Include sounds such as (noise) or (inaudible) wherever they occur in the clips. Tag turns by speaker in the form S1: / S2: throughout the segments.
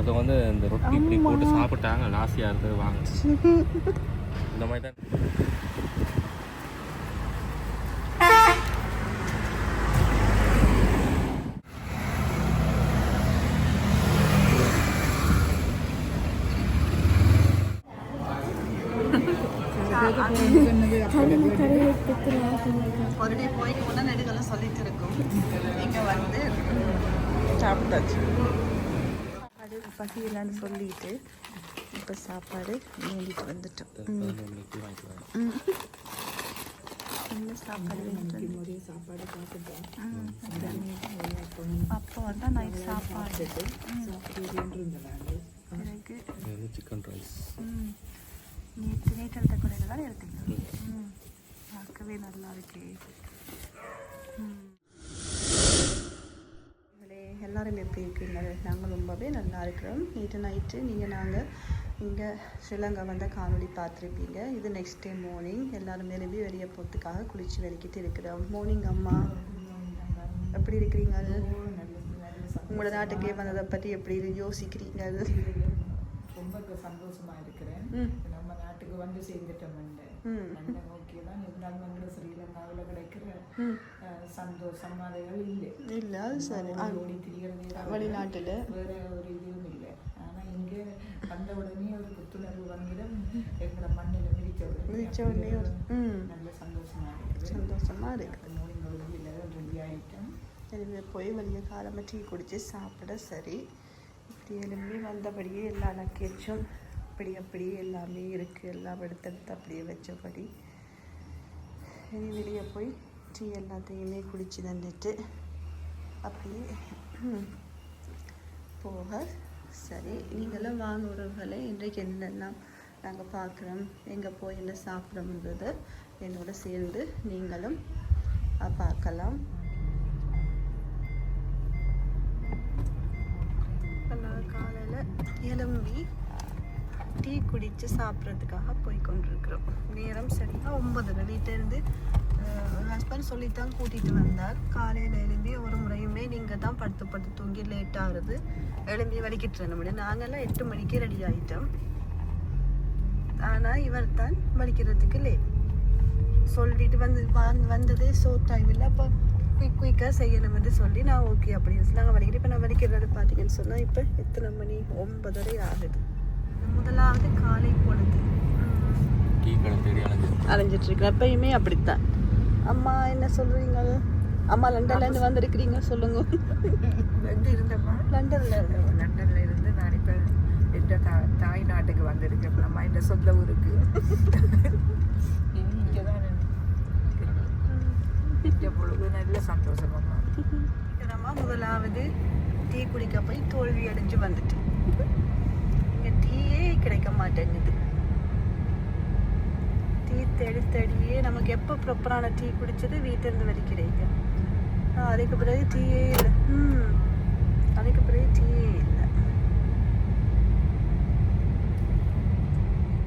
S1: ஒருத்தவங்க வந்து இந்த ரொட்டி இப்படி போட்டு சாப்பிட்டாங்க லாஸ்டியாக இருந்தது வாங்க. (laughs) இந்த மாதிரி தான்.
S2: ஒரு டே போயிட்டு நெடுகெல்லாம் சொல்லிட்டு இருக்கோம். இங்கே வந்து சாப்பிட்டாச்சு. சாப்பாடு பசி இல்லைன்னு சொல்லிட்டு இப்போ சாப்பாடு வேண்டிட்டு வந்துட்டோம். ம். என்ன சாப்பாடு வேண்டிட்டு சாப்பாடு அப்போ வந்து நைட் சாப்பாடு. பிறகு
S1: சிக்கன் ரைஸ்
S2: ம். நேற்று நேற்று எடுத்த கடையில் தான் பார்க்கவே நல்லா இருக்கே. ம். எல்லாரும் எப்படி இருக்கீங்க? நாங்கள் ரொம்பவே நல்லா இருக்கிறோம். நேற்று நைட்டு நீங்கள் நாங்கள் இங்கே ஸ்ரீலங்கா வந்த காணொளி பார்த்துருப்பீங்க. இது நெக்ஸ்ட் டே மார்னிங் எல்லாரும் எழுப்பி வெளியே போகிறதுக்காக குளிச்சு வெளிக்கிட்டு இருக்கிறோம். மார்னிங் அம்மா எப்படி இருக்கிறீங்க? உங்களோட நாட்டுக்கே வந்ததை பற்றி எப்படி யோசிக்கிறீங்க?
S3: ரொம்ப இப்ப சந்தோஷமா இருக்கிறேன். வந்து சேர்ந்துட்டோம்
S2: ம்.
S3: நல்ல நோக்கி தான் இருந்தாலும் எங்களை ஸ்ரீலங்காவில் கிடைக்கிற சந்தோஷம் அதுகள் இல்லை.
S2: இல்லை அது சரி.
S3: ஓடி திரிகிறது
S2: வெளிநாட்டில்.
S3: வேற ஒரு இதுவும் இல்லை. ஆனா இங்கே வந்த உடனே ஒரு புத்துணர்வு வந்துடும். எங்களை மண்ணில் மிதிச்ச
S2: மிதிச்ச
S3: உடனே
S2: உடனே ஒரு ம்.
S3: நல்ல சந்தோஷமா இருக்குது.
S2: சந்தோஷமாக இருக்குது
S3: நோய் இல்லை ரெடி ஆயிட்டோம்.
S2: எனவே போய் வெளியே காலமாக டீ குடித்து சாப்பிட சரி. இப்படி எழும்பி வந்தபடியே எல்லா லக்கேஜும் அப்படி அப்படியே எல்லாமே இருக்குது எல்லாம் எடுத்தெடுத்து அப்படியே வச்சபடி. இனி வெளியே போய் டீ எல்லாத்தையுமே குடிச்சு தந்துட்டு அப்படியே போக. சரி நீங்களும் வாங்க உறவுகளை. இன்றைக்கு என்னெல்லாம் நாங்கள் பார்க்குறோம் எங்கே போய் என்ன சாப்பிடணுன்றதை என்னோட சேர்ந்து நீங்களும் பார்க்கலாம். காலையில் எலும்பி டீ குடித்து சாப்பிட்றதுக்காக போய் கொண்டிருக்கிறோம் நேரம் சரியாக ஒன்பதரை. வீட்டிலேருந்து ஹஸ்பண்ட் சொல்லித்தான் கூட்டிகிட்டு வந்தார். காலையில் எழும்பி ஒரு முறையுமே நீங்கள் தான் படுத்து படுத்து தூங்கி லேட் ஆகுது எழும்பி வலிக்கிட்டு இருந்த முடியும் நாங்கள்லாம் எட்டு மணிக்கு ரெடி ஆகிட்டோம் ஆனால் இவர் தான் வலிக்கிறதுக்கு லேட் சொல்லிட்டு வந்து வந்து வந்ததே ஸோ டைம் இல்லை. அப்போ குயிக் குயிக்காக செய்யணும்னு சொல்லி நான் ஓகே அப்படின்னு சொல்லி நாங்கள் வலிக்கிட்டு இப்போ நான் வலிக்கிறது பார்த்தீங்கன்னு சொன்னால் இப்போ எத்தனை மணி? ஒன்பதரை ஆகுது. முதலாவது காலை பொழுது.
S1: டீ கடை தேடி அலைஞ்சு
S2: அலைஞ்சிட்டு இருக்கிறேன் எப்பயுமே அப்படித்தான். அம்மா என்ன சொல்றீங்க? அம்மா லண்டன்லேருந்து வந்திருக்கிறீங்க சொல்லுங்க.
S3: வந்து இருந்தப்பா
S2: லண்டன்ல இருந்து.
S3: லண்டன்ல இருந்து நான் இப்போ தா தாய் நாட்டுக்கு வந்திருக்கேன் நம்ம இந்த சொந்த ஊருக்கு. இங்கே தான் பொழுது நல்ல சந்தோஷம் அம்மா
S2: முதலாவது டீ குடிக்க போய் தோல்வி அடைஞ்சு வந்துட்டேன். இங்க டீயே கிடைக்க மாட்டேங்குது. டீ தேடி தேடியே நமக்கு எப்போ ப்ராப்பரான டீ குடிச்சது வீட்டிலிருந்து வரை கிடைக்கும் அதுக்கு பிறகு டீயே இல்லை. ம் அதுக்கு பிறகு டீயே இல்லை.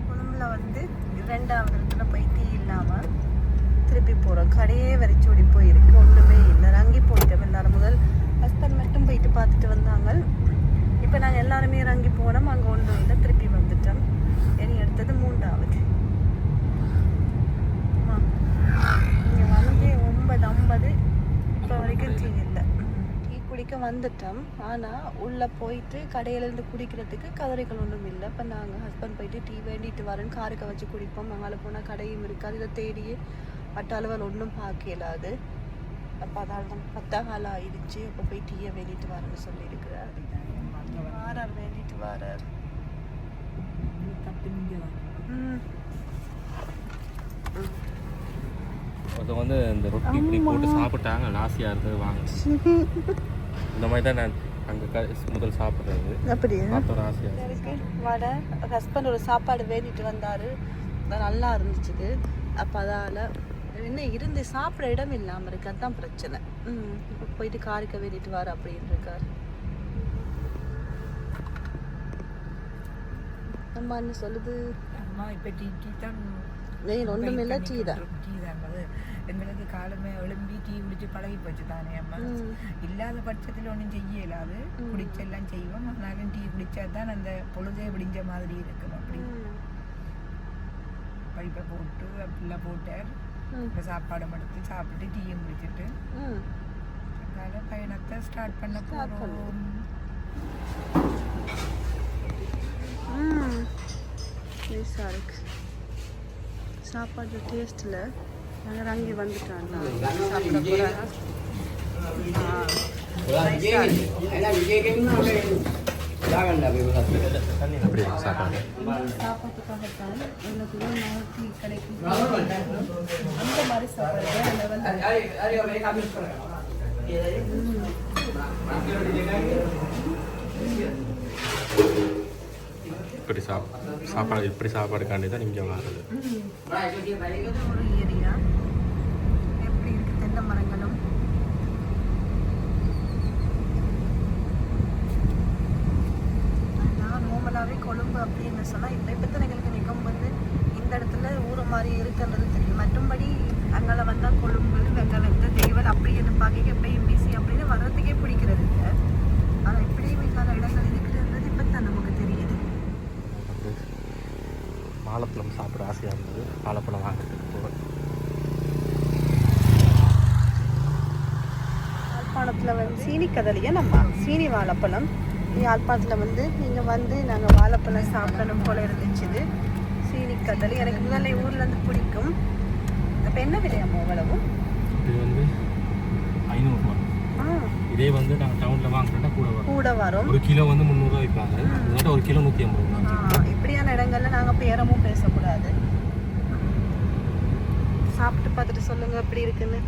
S2: கொழும்புல வந்து இரண்டாவது இடத்துல போய் டீ இல்லாமல் திருப்பி போகிறோம் கடையே வரைச்சோடி போயிருக்கு. ஒன்றுமே இல்லை. இறங்கி போயிட்டோம். எல்லாரும் முதல் ஹஸ்பண்ட் மட்டும் போயிட்டு பார்த்துட்டு வந்தாங்க. இப்போ நாங்கள் எல்லாருமே இறங்கி போனோம். அங்கே ஒன்றும் இல்லை திருப்பி வந்துட்டோம். இனி அடுத்தது மூன்றாவது. இங்கே வந்து ஒன்பது ஐம்பது. இப்போ வரைக்கும் டீ இல்லை. டீ குடிக்க வந்துட்டோம். ஆனால் உள்ளே போயிட்டு கடையிலேருந்து குடிக்கிறதுக்கு கதரைகள் ஒன்றும் இல்லை. இப்போ நாங்கள் ஹஸ்பண்ட் போயிட்டு டீ வேண்டிட்டு வரேன். காருக்க வச்சு குடிப்போம். அங்கால போனால் கடையும் இருக்காது இதை தேடியே அட்டாளவல் ஒன்றும் பார்க்கலாது அப்போ அதால் தான் பத்தா காலம் ஆயிடுச்சு. அப்போ போய் டீயை வேண்டிட்டு வரேன்னு சொல்லியிருக்கிறார். வாரார் வேண்டிட்டு வாரார்.
S1: ஒருத்தவங்க வந்து இந்த ரொட்டி இப்படி போட்டு சாப்பிட்டாங்க லாஸ்டியாக இருந்தது வாங்க. (laughs) இந்த மாதிரி தான் நான் அங்கே முதல் சாப்பிட்றது.
S2: அப்படியா?
S1: பார்த்தோட ஆசையாக
S2: இருக்கு. வடை. ஹஸ்பண்ட் ஒரு சாப்பாடு வேண்டிட்டு வந்தார். நல்லா இருந்துச்சு அப்போ அதால் என்ன இருந்து சாப்பிட இடம் இல்லாமல் இருக்கு. அதுதான் பிரச்சனை. இப்போ போயிட்டு காரிக்க வேண்டிட்டு வர அப்படின்னு இருக்கார். அம்மா என்ன சொல்லுது?
S3: அம்மா இப்போ டீ டீ தான்
S2: வெயில் ஒன்றுமில்ல டீ தான்.
S3: டீ தான் அது எங்களுக்கு காலமே எழும்பி டீ குடிச்சு பழகி போச்சு தானே அம்மா. இல்லாத பட்சத்தில் ஒன்றும் செய்ய இயலாது குடிச்செல்லாம் செய்வோம். ஆனாலும் டீ குடிச்சா தான் அந்த பொழுதே விடிஞ்ச மாதிரி இருக்கும் அப்படி. பைப்பை போட்டு அப்படிலாம் போட்டார். இப்போ சாப்பாடு எடுத்து சாப்பிட்டு டீயும் குடிச்சிட்டு.
S2: ம்.
S3: அதனால பயணத்தை ஸ்டார்ட் பண்ண போகிறோம்
S2: ம் நைஸாக இருக்கு சாப்பாடு டேஸ்ட்டில் நாங்கள் அங்கே வந்துட்டோம் சாப்பிட போகிறாங்க
S1: அப்படி இருக்கு சாப்பாடு
S2: சாப்பாட்டுக்காகத்தான் எனக்கு நாளைக்கு கிடைக்கும். அந்த மாதிரி சாப்பாடு அந்த வந்து
S1: இப்படி சாப் சாப்பாடு இப்படி சாப்பாடுக்காண்டி தான் இங்கே வர்றது.
S2: ஏரியா எப்படி இருக்கு தென்னை மரங்களும் நான் நார்மலாகவே கொழும்பு அப்படின்னு சொன்னால் இந்த இப்போ மிகவும் வந்து இந்த இடத்துல ஊர் மாதிரி இருக்குன்றது தெரியும்? மற்றும்படி அங்கே வந்தால் கொழும்பு வெங்கலத்து தெய்வல் அப்படின்னு பார்க்க எப்பயும் பிசி அப்படின்னு வர்றதுக்கு பிடிக்கிறது இல்லை ஆனால் இப்படியும் இல்லாத இடங்கள் இருக்கிறது இப்போ தான் நமக்கு தெரியுது
S1: வாழைப்பழம் சாப்பிட ஆசையாக இருந்தது. வாழைப்பழம் வாங்குறதுக்கு போகிறேன்
S2: யாழ்ப்பாணத்தில் வந்து சீனி கதலியா? நம்ம சீனி வாழைப்பழம். யாழ்ப்பாணத்தில் வந்து நீங்கள் வந்து நாங்கள் வாழைப்பழம் சாப்பிடணும் போல இருந்துச்சு சீனி கதலி எனக்கு முதல்ல ஊர்லேருந்து பிடிக்கும். அப்போ என்ன விலையாமோ அவ்வளவு
S1: இது வந்து இதே வந்து நாங்கள் டவுனில் வாங்குறோம்னா கூட வரும்.
S2: கூட வரும்.
S1: ஒரு கிலோ வந்து முந்நூறுரூவா விற்பாங்க. இதோட ஒரு கிலோ நூற்றி ஐம்பது ரூபா
S2: இப்படியான இடங்கள்ல நாங்கள் பேரமும் பேசக்கூடாது. சாப்பிட்டு பார்த்துட்டு சொல்லுங்க எப்படி இருக்குன்னு.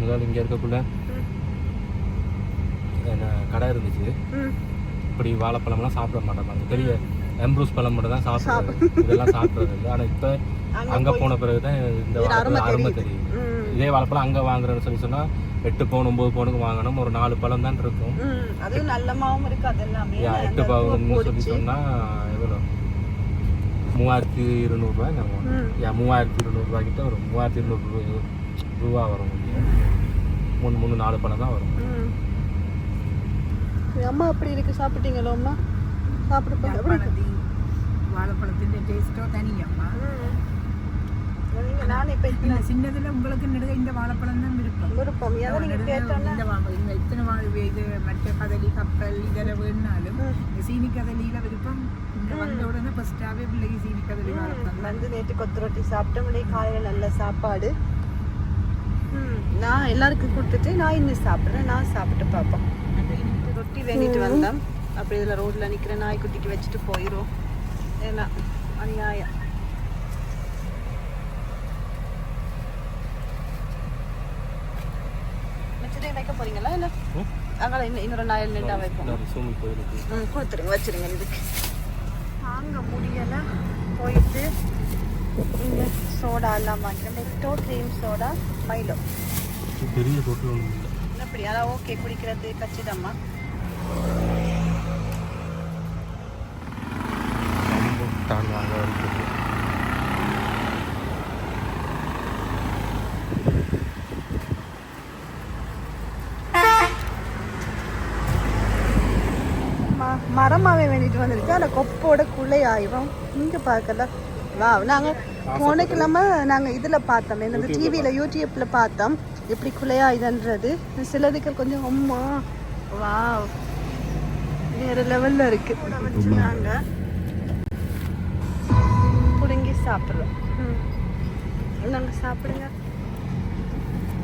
S1: முதல்ல இங்கே இருக்கக்குள்ள கடை இருந்துச்சு. இப்படி வாழைப்பழம்லாம் சாப்பிட அந்த பெரிய எம்ப்ரூஸ் பழம் மட்டும் தான் சாப்பிடுறது. இதெல்லாம் சாப்பிட்றது இல்லை. ஆனால் இப்போ
S2: அங்க
S1: போன பிறகு தான் இந்த
S2: அருமை
S1: வாழைப்பழம் அருமை
S2: தெரியுது.
S1: தெரியுது.
S2: ம்.
S1: இதே வாழைப்பழம் அங்கே வாங்குறேன்னு சொல்லி சொன்னால் எட்டு பவுன் ஒம்பது பவுனுக்கு வாங்கணும். ஒரு நாலு பழம் தான் இருக்கும்.
S2: அதுவும் நல்லமாவும் இருக்கு அது எல்லாமே
S1: யா,
S2: அந்த
S1: எட்டு
S2: பூவை
S1: பவுன்னு சொல்லி. சொன்னால் எவ்வளோ மூவாயிரத்தி
S2: ம்.
S1: யா மூவாயிரத்தி இருநூறுவா கிட்ட ஒரு மூவாயிரத்தி இருநூறு ரூபா வரும். மூணு மூணு நாலு பழம் தான் வரும்.
S2: ம். அம்மா அப்படி இருக்கு? சாப்பிட்டீங்களோ அம்மா? சாப்பிட்டு இருக்கு?
S3: வாழைப்பழத்தின் டேஸ்ட்டோ தனியம்மா
S2: நான் இப்ப
S3: இல்ல சின்னதுல உங்களுக்கு நடுக இந்த வாழைப்பழம் தான் விருப்பம்.
S2: விருப்பம். ஏதோ நீங்க
S3: நடுக
S2: கேட்டோன்னா
S3: இந்த வா- இந்த இத்தனை வாழை இது மற்ற கதலி கப்பல் இதெல்லாம் வேணுனாலும். இந்த சீனி கதலியில விருப்பம். இங்க வந்த உடனே ஃபர்ஸ்டாவே பிள்ளைக்கு சீனி கதலி வாழைப்பழம்
S2: வந்து நேற்று கொத்து ரொட்டி சாப்பிட்டோம் இன்னைக்கு காலையில் நல்ல சாப்பாடு. நான் எல்லாருக்கும் கொடுத்துட்டு நான் இன்னும் சாப்பிட்றேன். நான் சாப்பிட்டு பார்ப்போம். ரொட்டி வேண்டிட்டு வந்தோம். அப்படி இதில் ரோட்டில் நிற்கிற நாய்க்குட்டிக்கு வச்சுட்டு போயிடும் ஏன்னா அநியாயம் வச்சுட்டு வைக்க போறீங்களா? இல்லை? அங்கே இன்னும் இன்னொரு நாயில் நின்றா வைப்போம். ம் கொடுத்துருங்க வச்சிருங்க இதுக்கு. தாங்க முடியலை. போயிட்டு இந்த சோடா எல்லாம் நெக்டோ க்ரீம் சோடா மைலோ
S1: பெரிய தொட்டு ஒன்றும் இல்லை.
S2: அப்படி அதான் ஓகே குடிக்கிறது கச்சிதம்மா.
S1: தான் வாங்க
S2: மரமாவே வேண்டிட்டு வந்திருக்கு. அந்த கொப்போட குள்ளை ஆயிரும் இங்கே பார்க்கல. வா நாங்கள் போன கிழமை நாங்கள் இதில் பார்த்தோம். என்னது டிவியில் யூடியூப்பில் பார்த்தோம். எப்படி குள்ளையா இதுன்றது சிலதுக்கு கொஞ்சம் அம்மா வா வேற லெவலில் இருக்கு. வச்சுருந்தாங்க பிடுங்கி சாப்பிட்றோம் ம். நாங்கள் சாப்பிடுங்க.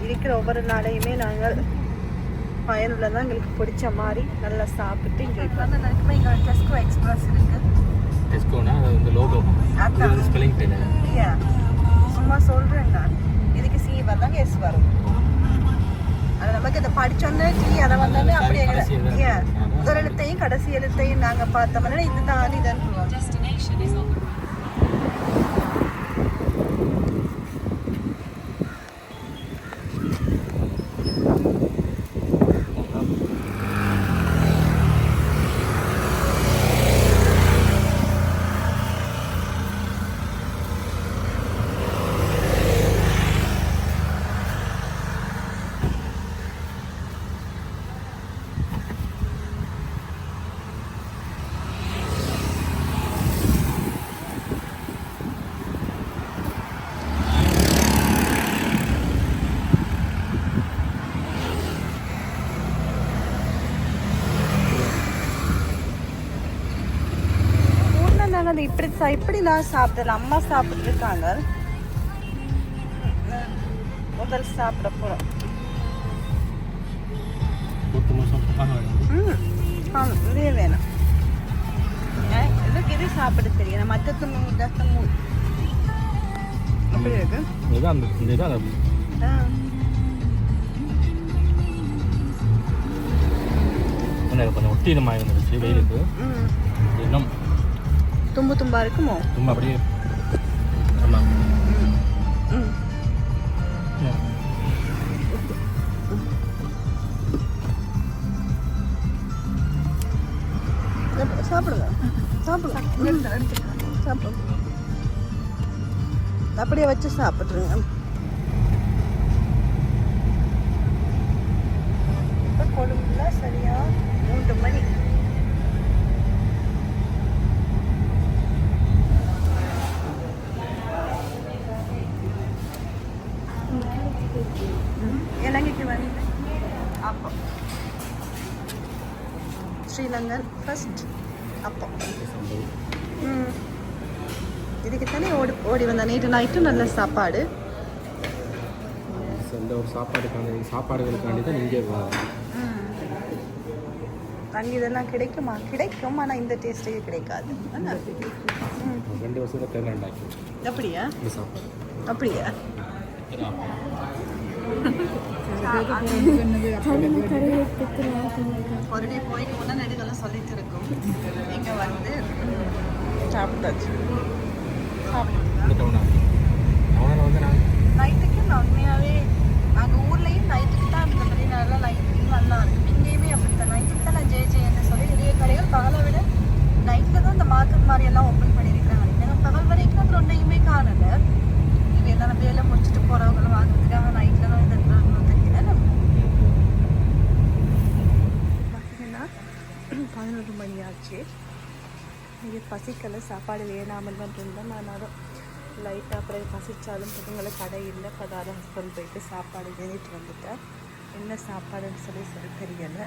S2: இருக்கிற ஒவ்வொரு நாளையுமே நாங்கள் பயனுள்ளதாக எங்களுக்கு பிடிச்ச மாதிரி நல்லா சாப்பிட்டு இங்கே வந்து நினைக்குமே இங்கே டெஸ்கோ எக்ஸ்பிரஸ் இருக்கு.
S1: டெஸ்கோனா அது வந்து லோகோ இது வந்து ஸ்பெல்லிங் டென்
S2: இல்லையா சும்மா சொல்கிறேன் நான் இதுக்கு சி வரலாங்க எஸ் வரும். அது நமக்கு இந்த படிச்சோன்னே டி அதை
S1: கடைசி எழுத்து.
S2: ஏன் முதல் எழுத்தையும் கடைசி எழுத்தையும் நாங்கள் பார்த்தோம்னா இதுதான் இதுன்னு அது இப்படி நான் சாப்பிடல அம்மா சாப்பிட்டு இருக்காங்க. முதல் சாப்பிட ம் ஆமாம் இதே வேணும். இதுக்கு இது சாப்பிட தெரியும் மற்ற துணி ரசம் அப்படி இருக்கு.
S1: இதுதான் அந்த
S2: ஆ.
S1: கொஞ்சம் ஒட்டி இந்த மாதிரி இருந்துச்சு வெயிலுக்கு.
S2: ம்.
S1: இன்னும்
S2: தும்பு தும்பா இருக்குமோ
S1: சும்மா அப்படியே ஆமாம்
S2: சாப்பிடுங்க சாப்பிடுங்க சாப்பிடுங்க அப்படியே வச்சு சாப்பிட்ருங்க இப்போ கொழும்புல சரியா மூன்று மணி இலங்கைக்கு வந்து அப்போ ஸ்ரீலங்கன் ஃபர்ஸ்ட் அப்போ ம் இதுக்கு தானே ஓடி ஓடி வந்தேன் நேற்று நைட்டும் நல்ல சாப்பாடு.
S1: இந்த ஒரு சாப்பாடுக்கான சாப்பாடுகளுக்காண்டி தான் இங்கே
S2: ம் அங்கே இதெல்லாம் கிடைக்குமா? கிடைக்கும் ஆனால் இந்த டேஸ்ட்டுக்கு கிடைக்காது.
S1: ரெண்டு வருஷத்துல
S2: அப்படியா? அப்படியா? ஒரு டே போயிட்டு முன்னே இதெல்லாம் சொல்லிட்டு இருக்கோம் இங்கே வந்து சாப்பிட்டாச்சு சாப்பிட்டு
S1: இந்த டவுனா டவுனில் வந்து நான்
S2: நைட்டுக்கு நான் உண்மையாகவே அங்கே ஊர்லேயும் நைட்டுக்கு தான் இந்த மாதிரி நல்லா நைட்டுக்கு நல்லா இருக்கும் இங்கேயுமே அப்படித்தான் நைட்டுக்கு தான் நான் ஜே ஜேன்னு சொல்லி நிறைய கடைகள் பகலை விட நைட்டில் தான் இந்த மார்க்கெட் மாதிரி எல்லாம் ஓப்பன் பண்ணியிருக்காங்க ஏன்னா பகல் வரைக்கும் அது ஒன்றையுமே காணல இது எல்லாம் வேலை முடிச்சுட்டு போகிறவங்களும் வாங்குறதுக்காக நைட்டில் தான் இது இருந்தாங்கன்னு தெரியல பார்த்தீங்கன்னா பதினொரு மணி ஆச்சு இது பசிக்கல சாப்பாடு வேணாமல் தான் இருந்தேன் நான் லைட்டாக அப்புறம் பசித்தாலும் பசங்களை கடை இல்லை. பதாரம் ஹஸ்பண்ட் போயிட்டு சாப்பாடு வேணிட்டு வந்துட்டேன். என்ன சாப்பாடுன்னு சொல்லி சொல்லி தெரியலை.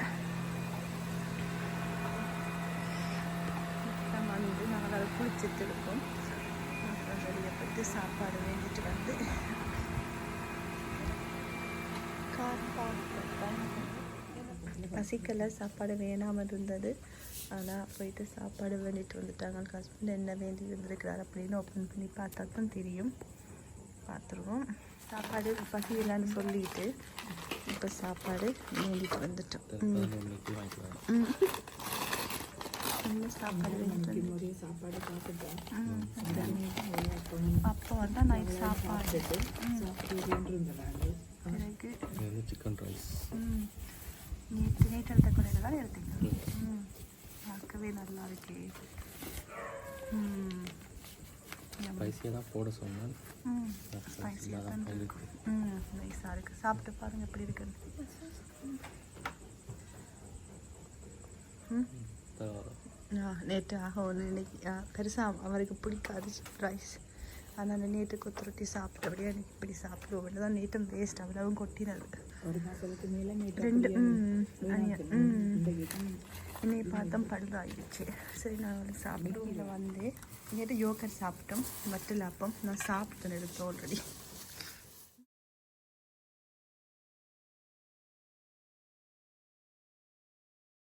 S2: வந்து நாங்கள் அதை குளிச்சுட்டு இருக்கோம். அப்புறம் வெளியே போயிட்டு சாப்பாடு வேண்டிட்டு வந்து கார் பசிக்கல சாப்பாடு வேணாமல் இருந்தது. ஆனால் போயிட்டு சாப்பாடு வேண்டிட்டு வந்துட்டாங்க ஹஸ்பண்ட் என்ன வேண்டி இருந்திருக்கிறார் அப்படின்னு ஓப்பன் பண்ணி பார்த்தா தான் தெரியும். பார்த்துருவோம். சாப்பாடு பசி இல்லைன்னு சொல்லிட்டு இப்போ சாப்பாடு வேண்டிட்டு வந்துட்டோம். சாப்பாடு வேண்டிட்டு வந்து அப்போ வந்தால் நைட் சாப்பாடு.
S1: சிக்கன் ரைஸ்
S2: ம். நேற்று நேற்று எடுத்த கடையில் தான் எடுத்தீங்க ம். பார்க்கவே நல்லா இருக்கே.
S1: போட
S2: ஸ்பைசியாக தான் இருக்கு. ம். நைஸாக இருக்குது சாப்பிட்டு பாருங்க எப்படி ஆ நேற்று ஆக ஒன்று இன்னைக்கு பெருசாக அவருக்கு பிடிக்காது ரைஸ் அதனால் நேற்று கொத்து ரொட்டி சாப்பிட்டபடியே எனக்கு இப்படி சாப்பிடுவோம். தான் நேற்றும் வேஸ்ட் அவ்வளவும் கொட்டினது.
S3: ஒரு மாதத்துக்கு மேலே
S2: ரெண்டு ம் என்னைய பார்த்தோம் பழுதாகிடுச்சு சரி நான் வந்து சாப்பிடுவோம் இதில் வந்து நேற்று யோகர் சாப்பிட்டோம். வட்டலாப்பம் நான் சாப்பிட்டேன் எடுத்து ஆல்ரெடி